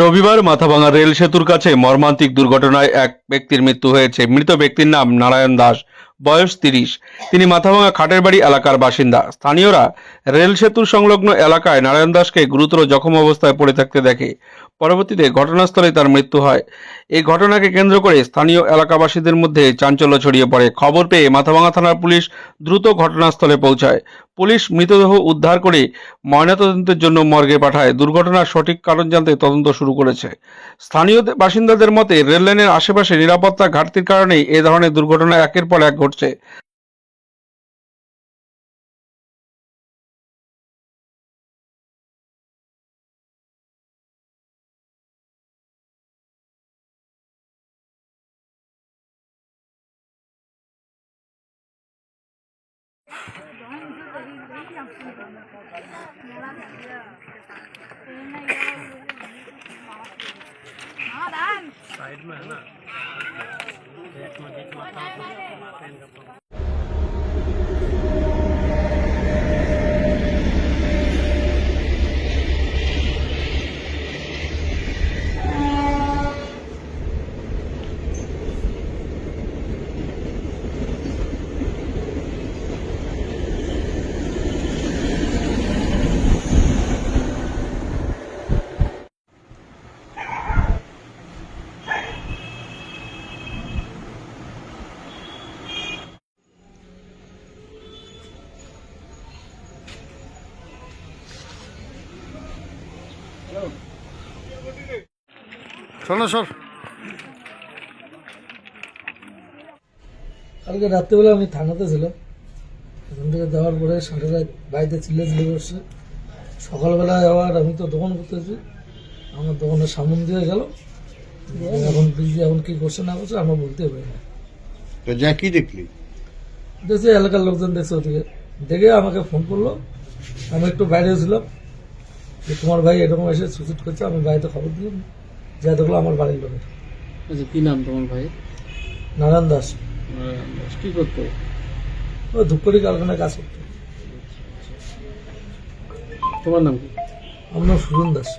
রবিবার মাথাভাঙা রেল সেতুর কাছে মর্মান্তিক দুর্ঘটনায় এক ব্যক্তির মৃত্যু হয়েছে। মৃত ব্যক্তির নাম নারায়ণ দাস। বয়স তিরিশ। তিনি মাথাভাঙা খাটের বাড়ি এলাকার বাসিন্দা। স্থানীয়রা রেল সেতুর সংলগ্ন এলাকায় নারায়ণ দাসকে গুরুতর জখম অবস্থায় পড়ে থাকতে দেখে। পরবর্তীতে ঘটনাস্থলে তার মৃত্যু হয়। এই ঘটনাকে কেন্দ্র করে স্থানীয় এলাকাবাসীদের মধ্যে চাঞ্চল্য ছড়িয়ে পড়ে। খবর পেয়ে মাথাভাঙা থানার পুলিশ দ্রুত ঘটনাস্থলে পৌঁছায়। পুলিশ মৃতদেহ উদ্ধার করে ময়নাতদন্তের জন্য মর্গে পাঠায়। দুর্ঘটনার সঠিক কারণ জানতে তদন্ত শুরু করেছে। স্থানীয় বাসিন্দাদের মতে, রেললাইনের আশেপাশে নিরাপত্তা ঘাটতির কারণেই এ ধরনের দুর্ঘটনা একের পর এক norte साइड में है ना 给 শোনো সর কালকে রাত্রেবেলা আমি থানাতে ছিলাম। ওখান থেকে যাওয়ার পরে সাড়ে রাত বাড়িতে চিল্লে চিল্লে করছে। সকালবেলা আবার আমি তো দোকান করতেছি। আমার দোকানের সামন দিয়ে গেল। এখন বিজি এখন কি করছে না করছে আমরা বলতে পারি না। তো যা কি দেখলি? দেখছি এলাকার লোকজন দেখছে ওদিকে। দেখে আমাকে ফোন করল। আমি একটু বাইরে ছিলাম। যে তোমার ভাই এরকম এসে সুসুট করছে আমি বাড়িতে খবর দিলাম যা দেখল আমার বাড়ির লোকের। আচ্ছা কী নাম তোমার ভাই নারায়ণ দাস। কী করতো? ও ধূপকড়ি কারখানায় কাজ করতো। তোমার নাম কি? আমার নাম সুজন দাস।